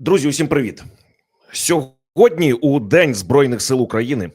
Друзі, усім привіт! Сьогодні, у День Збройних сил України,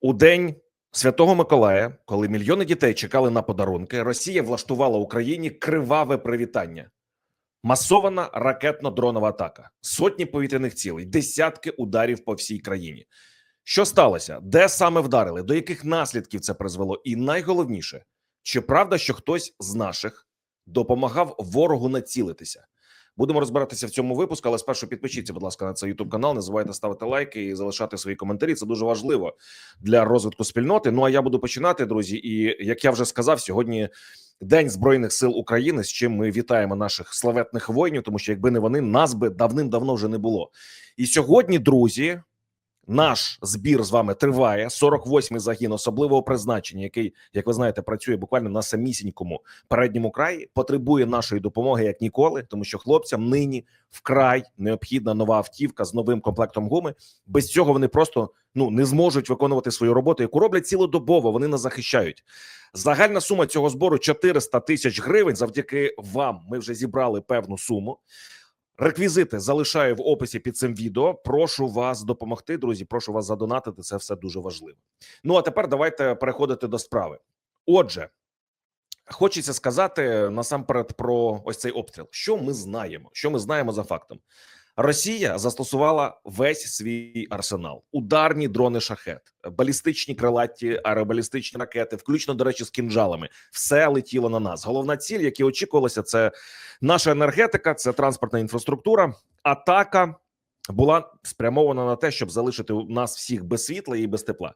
у день Святого Миколая, коли мільйони дітей чекали на подарунки, Росія влаштувала Україні криваве привітання. Масована ракетно-дронова атака, сотні повітряних цілей, десятки ударів по всій країні. Що сталося? Де саме вдарили? До яких наслідків це призвело? І найголовніше, чи правда, що хтось з наших допомагав ворогу націлитися? Будемо розбиратися в цьому випуску, але спершу підпишіться, будь ласка, на цей youtube канал. Не забувайте ставити лайки і залишати свої коментарі. Це дуже важливо для розвитку спільноти. Ну а я буду починати, друзі. І як я вже сказав, сьогодні День Збройних сил України. З чим ми вітаємо наших славетних воїнів, тому що якби не вони, нас би давним-давно вже не було. І сьогодні, друзі, наш збір з вами триває. 48-й загін особливого призначення, який, як ви знаєте, працює буквально на самісінькому передньому краї, потребує нашої допомоги як ніколи, тому що хлопцям нині вкрай необхідна нова автівка з новим комплектом гуми. Без цього вони просто ну не зможуть виконувати свою роботу, яку роблять цілодобово. Вони нас захищають. Загальна сума цього збору 400 тисяч гривень. Завдяки вам ми вже зібрали певну суму. Реквізити залишаю в описі під цим відео. Прошу вас допомогти, друзі. Прошу вас задонатити. Це все дуже важливо. Ну а тепер давайте переходити до справи. Отже, хочеться сказати насамперед про ось цей обстріл. Що ми знаємо? Що ми знаємо за фактом? Росія застосувала весь свій арсенал: ударні дрони шахет, балістичні крилаті аеробалістичні ракети, включно до речі, з кінжалами. Все летіло на нас. Головна ціль, яка очікувалася, це наша енергетика, це транспортна інфраструктура. Атака була спрямована на те, щоб залишити нас всіх без світла і без тепла.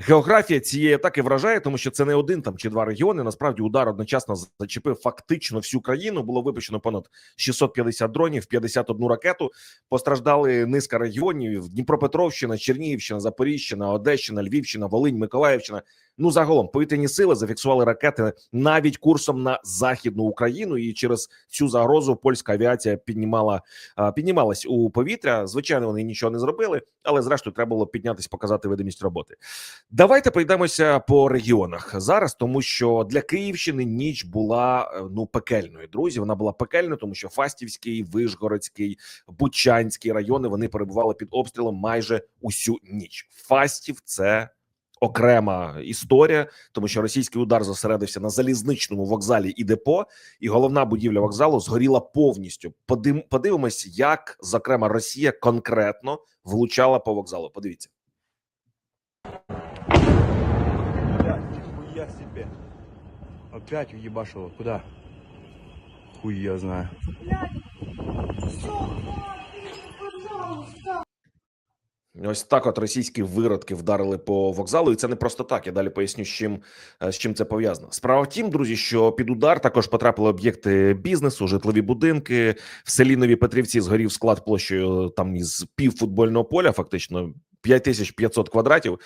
Географія цієї атаки вражає, тому що це не один там чи два регіони. Насправді удар одночасно зачепив фактично всю країну. Було випущено понад 650 дронів, 51 ракету. Постраждали низка регіонів: Дніпропетровщина, Чернігівщина, Запоріжжя, Одещина, Львівщина, Волинь, Миколаївщина. Ну загалом повітряні сили зафіксували ракети навіть курсом на західну Україну, і через цю загрозу польська авіація піднімала піднімалась у повітря. Звичайно, вони нічого не зробили, але зрештою треба було піднятись, показати видимість роботи. Давайте пройдемося по регіонах зараз, тому що для Київщини ніч була е, ну пекельною. Друзі, вона була пекельною, тому що Фастівський, Вишгородський, Бучанський райони вони перебували під обстрілом майже усю ніч. Фастів це окрема історія, тому що російський удар зосередився на залізничному вокзалі і депо, і головна будівля вокзалу згоріла повністю. Подим, подивимось, як зокрема Росія конкретно влучала по вокзалу. Подивіться. Хуя себе. Опять уебашило. Куда? Хуй я знаю. Ось так, от російські виродки вдарили по вокзалу, і це не просто так. Я далі поясню, з чим е, з чим це пов'язано. Справа в тім, друзі, що під удар також потрапили об'єкти бізнесу, житлові будинки. В селі Нові Петрівці згорів склад площею там із півфутбольного поля, фактично 5500 квадратів.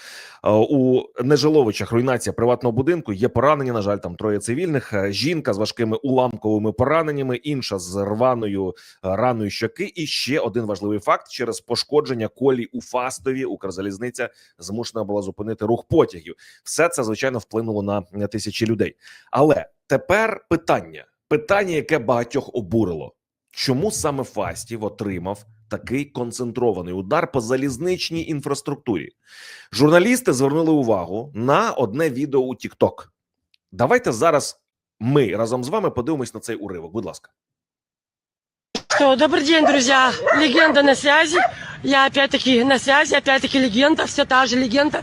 Е, У Нежиловичах руйнація приватного будинку. Є поранені. На жаль, там троє цивільних. Е, Жінка з важкими уламковими пораненнями, інша з рваною е, раною щоки. І ще один важливий факт: через пошкодження колій у Фастові Укрзалізниця змушена була зупинити рух потягів. Все це звичайно вплинуло на на тисячі людей. Але тепер питання: питання, яке багатьох обурило. Чому саме Фастів отримав такий концентрований удар по залізничній інфраструктурі? Журналісти звернули увагу на одне відео у TikTok. Давайте зараз ми разом з вами подивимось на цей уривок. Будь ласка. Что, Добрый день, друзья. Легенда на связи. Я опять-таки на связи, опять-таки легенда, все та же легенда.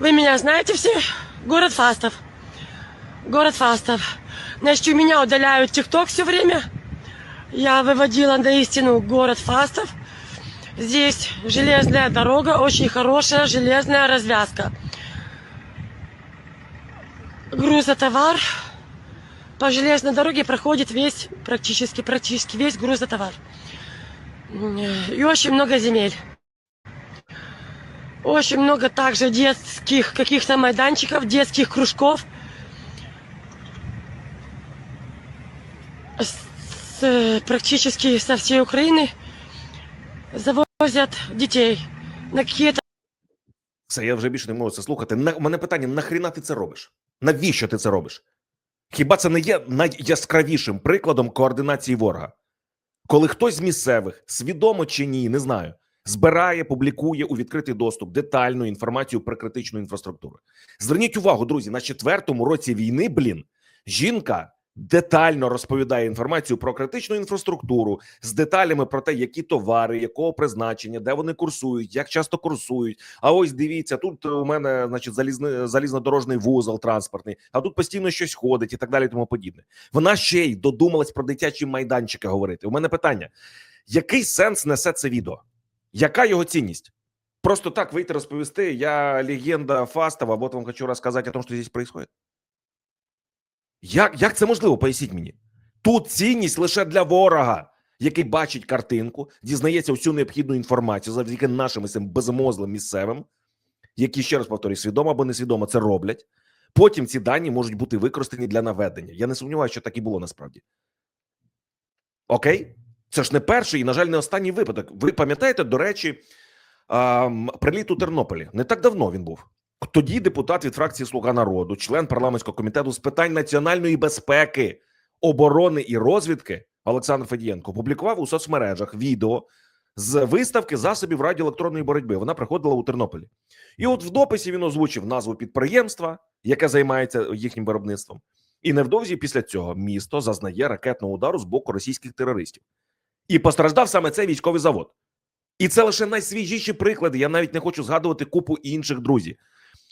Вы меня знаете все? Город Фастов. Город Фастов. Значит, у меня удаляют ТикТок все время. Я выводила на истину город Фастов. Здесь железная дорога, очень хорошая железная развязка. Грузотовар по железной дороге проходит весь, практически, практически весь грузотовар. И очень много земель. Очень много также детских каких-то майданчиков, детских кружков. С, практически со всей Украины завозят детей на какие-то Це я вже більше не можу це слухати. На у мене питання: нахріна ти це робиш? Навіщо ти це робиш? Хіба це не є найяскравішим прикладом координації ворога? коли хтось з місцевих, свідомо чи ні, не знаю, збирає, публікує у відкритий доступ детальну інформацію про критичну інфраструктуру. Зверніть увагу, друзі, на четвертому році війни, блін, жінка детально розповідає інформацію про критичну інфраструктуру з деталями про те, які товари, якого призначення, де вони курсують, як часто курсують. А ось дивіться, тут у мене значить залізний залізнодорожний вузол транспортний, а тут постійно щось ходить і так далі. Тому подібне. Вона ще й додумалась про дитячі майданчики говорити. У мене питання: який сенс несе це відео? Яка його цінність? Просто так вийти розповісти. Я легенда Фастова, вот вам хочу розказати о том, що здесь происходит. Як, як це можливо? Поясніть мені. Тут цінність лише для ворога, який бачить картинку, дізнається всю необхідну інформацію завдяки нашим цим безмозлим місцевим, які ще раз повторюю, свідомо або несвідомо це роблять. Потім ці дані можуть бути використані для наведення. Я не сумніваюся, що так і було насправді. Окей? Це ж не перший і, на жаль, не останній випадок. Ви пам'ятаєте, до речі, приліт у Тернополі? Не так давно він був. Тоді депутат від фракції Слуга народу, член парламентського комітету з питань національної безпеки, оборони і розвідки Олександр Федієнко публікував у соцмережах відео з виставки засобів радіоелектронної боротьби. Вона приходила у Тернополі. І от в дописі він озвучив назву підприємства, яке займається їхнім виробництвом. І невдовзі після цього місто зазнає ракетного удару з боку російських терористів. І постраждав саме цей військовий завод. І це лише найсвіжіші приклади. Я навіть не хочу згадувати купу інших друзів.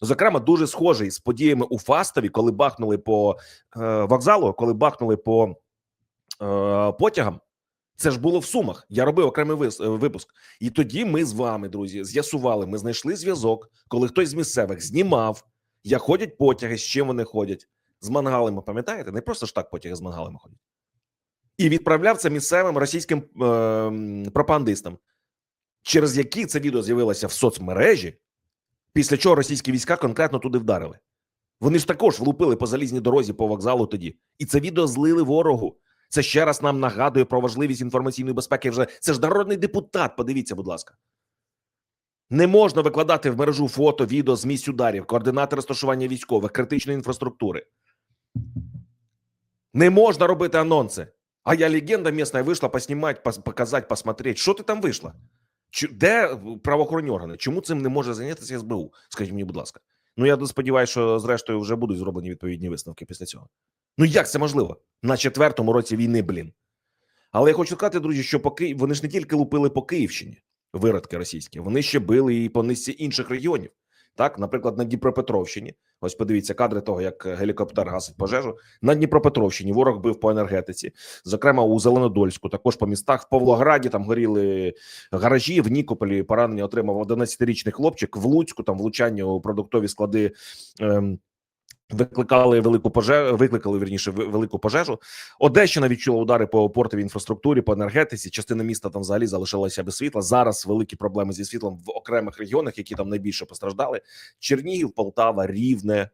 Зокрема, дуже схожий з подіями у Фастові, коли бахнули по е, вокзалу, коли бахнули по е, потягам. Це ж було в Сумах. Я робив окремий е, випуск. І тоді ми з вами, друзі, з'ясували, ми знайшли зв'язок, коли хтось з місцевих знімав, як ходять потяги, з чим вони ходять, з мангалами. Пам'ятаєте? Не просто ж так потяги з мангалами ходять. І відправляв це місцевим російським е, пропагандистам, через які це відео з'явилося в соцмережі. Після чого російські війська конкретно туди вдарили. Вони ж також влупили по залізній дорозі по вокзалу тоді, і це відео злили ворогу. Це ще раз нам нагадує про важливість інформаційної безпеки. Вже це ж народний депутат. Подивіться, будь ласка. Не можна викладати в мережу фото, відео з місць ударів, координати розташування військових, критичної інфраструктури. Не можна робити анонси. А я легенда місна вийшла поснімати, показати, посмотреть. Що ти там вийшла? Чи де правоохоронні органи? Чому цим не може зайнятися СБУ? Скажіть мені, будь ласка. Ну я сподіваюся, що зрештою вже будуть зроблені відповідні висновки після цього. Ну як це можливо? На четвертому році війни, блін. Але я хочу сказати, друзі, що по Ки... вони ж не тільки лупили по Київщині, виродки російські, вони ще били і по низці інших регіонів. Так, наприклад, на Дніпропетровщині. Ось подивіться кадри того, як гелікоптер гасить пожежу. На Дніпропетровщині ворог бив по енергетиці, зокрема у Зеленодольську, також по містах в Павлограді там горіли гаражі. В Нікополі поранення отримав 11-річний хлопчик. В Луцьку там влучання у продуктові склади. Ем, Викликали велику пожежу, викликали вірніше велику пожежу. Одещина відчула удари по портовій інфраструктурі, по енергетиці. Частина міста там взагалі залишилася без світла. Зараз великі проблеми зі світлом в окремих регіонах, які там найбільше постраждали. Чернігів, Полтава, Рівне.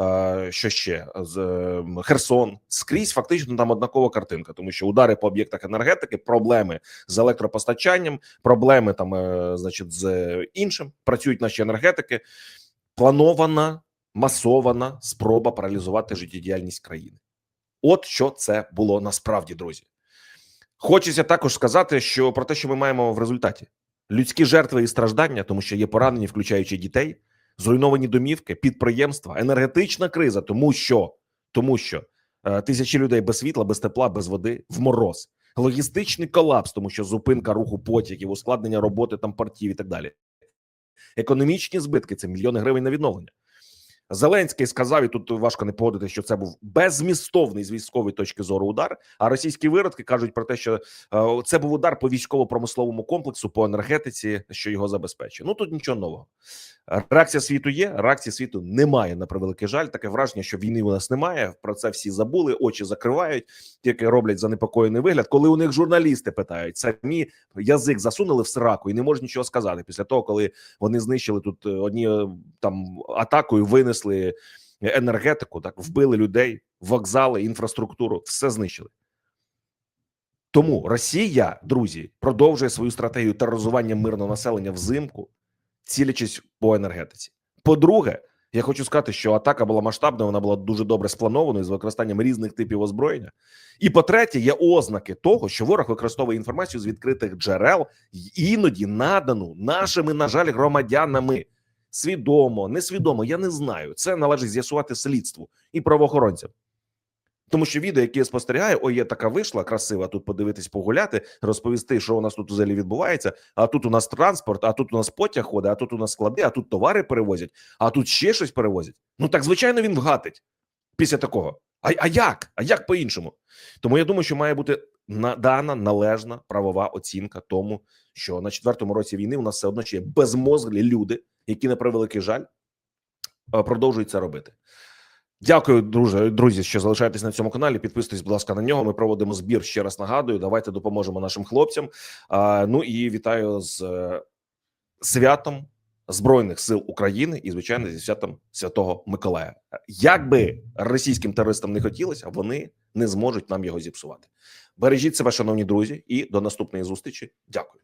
е, Що ще з е, Херсон скрізь фактично там однакова картинка, тому що удари по об'єктах енергетики, проблеми з електропостачанням, проблеми там, е, значить, з іншим працюють наші енергетики. Планована масована спроба паралізувати життєдіяльність країни. От що це було насправді, друзі. Хочеться також сказати, що про те, що ми маємо в результаті: людські жертви і страждання, тому що є поранені, включаючи дітей, зруйновані домівки, підприємства, енергетична криза, тому що тому що е, тисячі людей без світла, без тепла, без води в мороз, логістичний колапс, тому що зупинка руху потягів, ускладнення роботи там портів і так далі. Економічні збитки це мільйони гривень на відновлення. Зеленський сказав, і тут важко не погодити, що це був беззмістовний з військової точки зору удар. А російські виродки кажуть про те, що е, це був удар по військово-промисловому комплексу, по енергетиці, що його забезпечує. Ну тут нічого нового. Реакція світу є, реакції світу немає на превеликий жаль. Таке враження, що війни у нас немає. Про це всі забули, очі закривають, тільки роблять занепокоєний вигляд. Коли у них журналісти питають, самі язик засунули в сраку і не можуть нічого сказати після того, коли вони знищили тут е, одні е, там атакою, винесли енергетику, так вбили людей, вокзали, інфраструктуру, все знищили. Тому Росія, друзі, продовжує свою стратегію тероризування мирного населення взимку, цілячись по енергетиці. По-друге, Я хочу сказати, що атака була масштабною, вона була дуже добре спланованою з використанням різних типів озброєння. І по-третє, є ознаки того, що ворог використовує інформацію з відкритих джерел, іноді надану нашими, на жаль, громадянами. Свідомо, несвідомо, я не знаю. Це належить з'ясувати слідству і правоохоронцям. Тому що відео, яке я спостерігаю, ой, є така вийшла красива тут подивитись, погуляти, розповісти, що у нас тут взагалі відбувається. А тут у нас транспорт, а тут у нас потяг ходить, а тут у нас склади, а тут товари перевозять, а тут ще щось перевозять. Ну так звичайно він вгатить після такого. А, а як? А як по-іншому? Тому я думаю, що має бути надана належна правова оцінка тому, що на четвертому році війни у нас все одно ще є безмозглі люди, які на превеликий жаль е, продовжують це робити. Дякую, друже, друзі, що залишаєтесь на цьому каналі. Підписуйтесь, будь ласка, на нього. Ми проводимо збір. Ще раз нагадую. Давайте допоможемо нашим хлопцям. А, ну і вітаю з е, святом Збройних сил України і, звичайно, зі святом Святого Миколая. Як би російським терористам не хотілося, вони не зможуть нам його зіпсувати. Бережіть себе, шановні друзі, і до наступної зустрічі. Дякую.